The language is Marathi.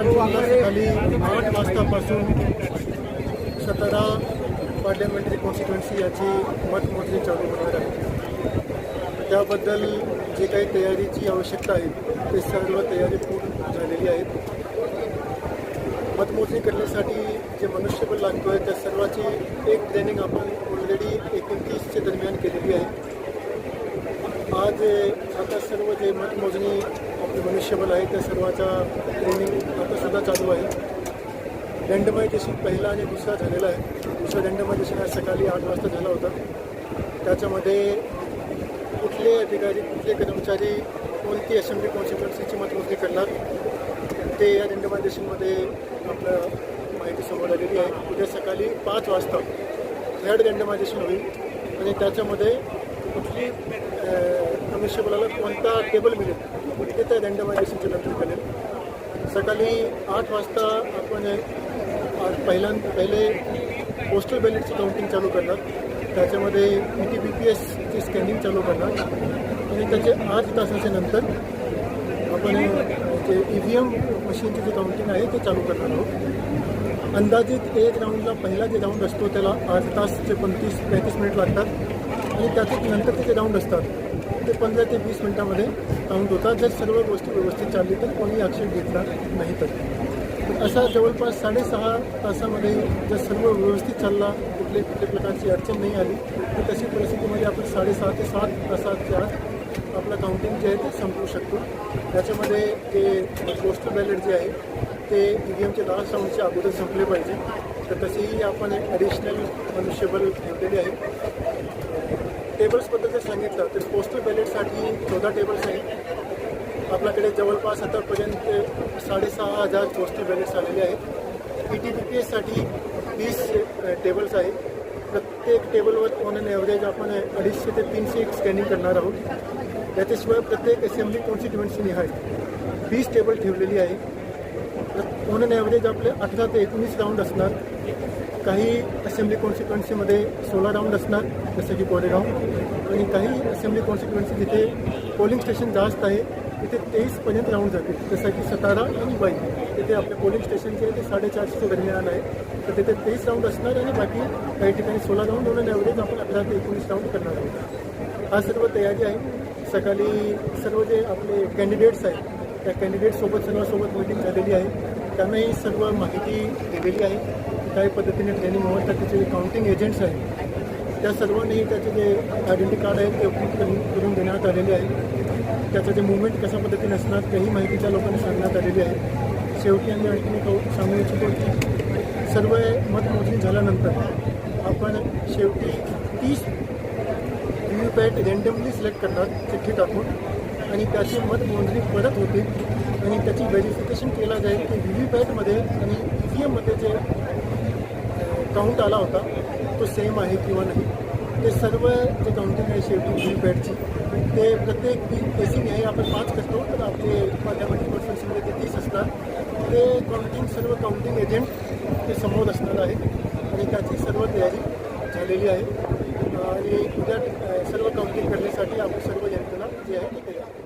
खाली आठ वाजतापासून सतरा पार्लमेंटरी कॉन्स्टिट्युएन्सी याची मतमोजणी चालू होणार आहे. त्याबद्दल जे काही तयारीची आवश्यकता आहे ते सर्व तयारी पूर्ण झालेली आहे मतमोजणी करण्यासाठी जे मनुष्यबळ लागतो आहे त्या सर्वाची एक ट्रेनिंग आपण ऑलरेडी एकोणतीसच्या दरम्यान केलेली आहे. जे आता सर्व जे मतमोजणी आपले मनुष्यबल आहे त्या सर्वाचा ट्रेनिंग आतासुद्धा चालू आहे. रँडमायझेशन पहिला आणि दुसरा झालेला आहे. दुसरा रँडमायझेशन आज सकाळी आठ वाजता झाला होता. त्याच्यामध्ये कुठले अधिकारी कुठले कर्मचारी कोणती असेंब्ली कॉन्स्टिट्युएन्सीची मतमोजणी करणार ते या रँडमायझेशनमध्ये आपलं माहिती समोर आलेली आहे. उद्या सकाळी पाच वाजता थर्ड रँडमायझेशन होईल आणि त्याच्यामध्ये कुठली अं, मनुष्यबळाला कोणता टेबल मिळेल? ते त्या रँडमायझेशनच्या नंतर करेल सकाळी आठ वाजता आपण आज पहिल्यांदा पहिले पोस्टल बॅलेटची काउंटिंग चालू करणार. त्याच्यामध्ये ई टी बी पी एसची स्कॅनिंग चालू करणार. आणि त्याचे आठ तासाच्या नंतर आपण जे ई व्ही एम मशीनची जे काउंटिंग आहे ते चालू करणार आहोत. अंदाजित एक राऊंडला पहिला जे राऊंड असतो त्याला आठ तास ते पंचवीस पैंतीस मिनिट लागतात. म्हणजे आणि त्याचे नंतरचे जे राऊंड असतात. ते पंधरा ते वीस मिनिटामध्ये राऊंड होतात. जर सर्व गोष्टी व्यवस्थित चालली तर कोणी आक्षेप घेतला नाही तर. असा जवळपास साडेसहा तासामध्ये जर सर्व व्यवस्थित चालला कुठले कुठल्या प्रकारची अडचण नाही आली तर तशी परिस्थितीमध्ये आपण साडेसहा ते सात तासाच्या आपलं काउंटिंग जे आहे ते संपवू शकतो. त्याच्यामध्ये जे पोस्टल बॅलेट जे आहे ते ई व्ही एमचे लास्ट राऊंडच्या अगोदर संपले पाहिजे. तर तसेही आपण ॲडिशनल मनुष्यबळ ठेवलेले आहे. टेबल्सबद्दल जर सांगितलं तर पोस्टल बॅलेटसाठी चौदा टेबल्स आहेत. आपल्याकडे जवळपास आतापर्यंत साडेसहा हजार पोस्टल बॅलेट्स आलेले आहेत. ई टी पी पी एससाठी वीस टेबल्स आहेत. प्रत्येक टेबलवर ऑन अन ॲव्हरेज आपण अडीचशे ते तीनशे एक स्कॅनिंग करणार आहोत. त्याच्याशिवाय प्रत्येक असेंब्ली कॉन्स्टिट्युएन्सी आहे वीस टेबल ठेवलेली आहे ऑन अन ॲव्हरेज आपले अठरा ते एकोणीस राऊंड असणार. काही असेंब्ली कॉन्स्टिट्युएन्सीमध्ये सोळा राऊंड असणार जसं की कोरेगाव. आणि काही असेंब्ली कॉन्स्टिट्युएन्सी जिथे पोलिंग स्टेशन जास्त आहे तिथे तेवीसपर्यंत राऊंड जातील. जसं की सतारा आणि बाई. तिथे आपले पोलिंग स्टेशन जे आहे ते साडेचारशे दरम्यान आहे. तर तिथे तेवीस राऊंड असणार आणि बाकी काही ठिकाणी सोळा राऊंड होणार ॲव्हरेज आपण अकरा ते एकोणीस राऊंड करणार आहोत. हा सर्व तयारी आहे. सकाळी सर्व जे आपले कॅन्डिडेट्स आहेत त्या कॅन्डिडेटसोबत सर्वांसोबत मीटिंग झालेली आहे. त्यांनाही सर्व माहिती दिलेली आहे काही पद्धतीने ट्रेनिंग होत त्याचे जे काउंटिंग एजंट्स आहेत. त्या सर्वांनीही त्याचे जे आयडेंटी कार्ड आहेत ते उपलब्ध करून करून देण्यात आलेले आहे त्याचं जे मुवमेंट कशा पद्धतीने असणार तेही माहिती त्या लोकांनी सांगण्यात आलेली आहे. शेवटी आम्ही आणखी एक सांगू इच्छितो की सर्व मतमोजणी झाल्यानंतर आपण शेवटी तीस व्ही पॅट रेंडमली सिलेक्ट करणार चिठ्ठी टाकून आणि त्याची मतमोजणी परत होते. आणि त्याची व्हेरिफिकेशन केलं जाईल की व्ही व्ही पॅटमध्ये आणि ई व्ही एममध्ये जे काउंट आला होता तो सेम आहे किंवा नाही. ते सर्व जे काउंटिंग आहे शेवटी व्ही व्ही पॅटची ते प्रत्येक केसिंग आहे आपण पाच करतो तर आपले मॅथमॅटिक कॉन्फरन्समध्ये ते तीस असणार. ते काउंटिंग सर्व काउंटिंग एजंट ते समोर असणार आहे. आणि त्याची सर्व तयारी झालेली आहे. आणि उद्या सर्व काउंटिंग करण्यासाठी आपण सर्व यंत्रणा जी आहे ती तयार